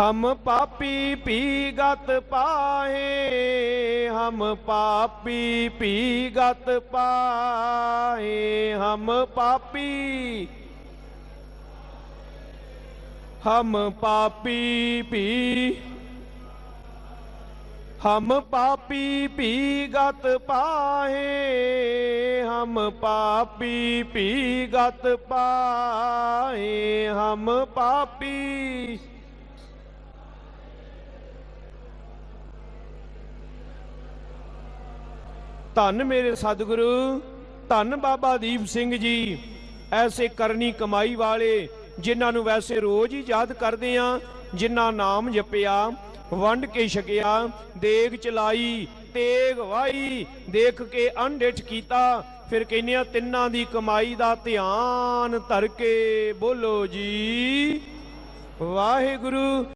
ਹਮ ਪਾਪੀ ਪੀ ਗਤ ਪਾਹੇ, ਹਮ ਪਾਪੀ ਪੀ ਗਤ ਪਾਹੇ, ਹਮ ਪਾਪੀ ਹਮ ਪਾਪੀ ਪੀ, ਹਮ ਪਾਪੀ ਪੀ ਗਤ ਪਾਹੇ, ਹਮ ਪਾਪੀ ਪੀ ਗਤ ਪਾਹੇ, ਹਮ ਪਾਪੀ ਧੰਨ ਮੇਰੇ ਸਤਿਗੁਰੂ, ਧੰਨ ਬਾਬਾ ਦੀਪ ਸਿੰਘ ਜੀ, ਐਸੇ ਕਰਨੀ ਕਮਾਈ ਵਾਲੇ ਜਿਨ੍ਹਾਂ ਨੂੰ ਵੈਸੇ ਰੋਜ਼ ਹੀ ਯਾਦ ਕਰਦੇ ਆ, ਜਿਨ੍ਹਾਂ ਨਾਮ ਜਪਿਆ, ਵੰਡ ਕੇ ਛਕਿਆ, ਦੇਗ ਚਲਾਈ, ਤੇਗ ਵਾਈ, ਦੇਖ ਕੇ ਅਣਡਿਠ ਕੀਤਾ, ਫਿਰ ਕਹਿੰਦੇ ਆ ਤਿੰਨਾਂ ਦੀ ਕਮਾਈ ਦਾ ਧਿਆਨ ਧਰ ਕੇ ਬੋਲੋ ਜੀ। ਵਾਹਿਗੁਰੂ।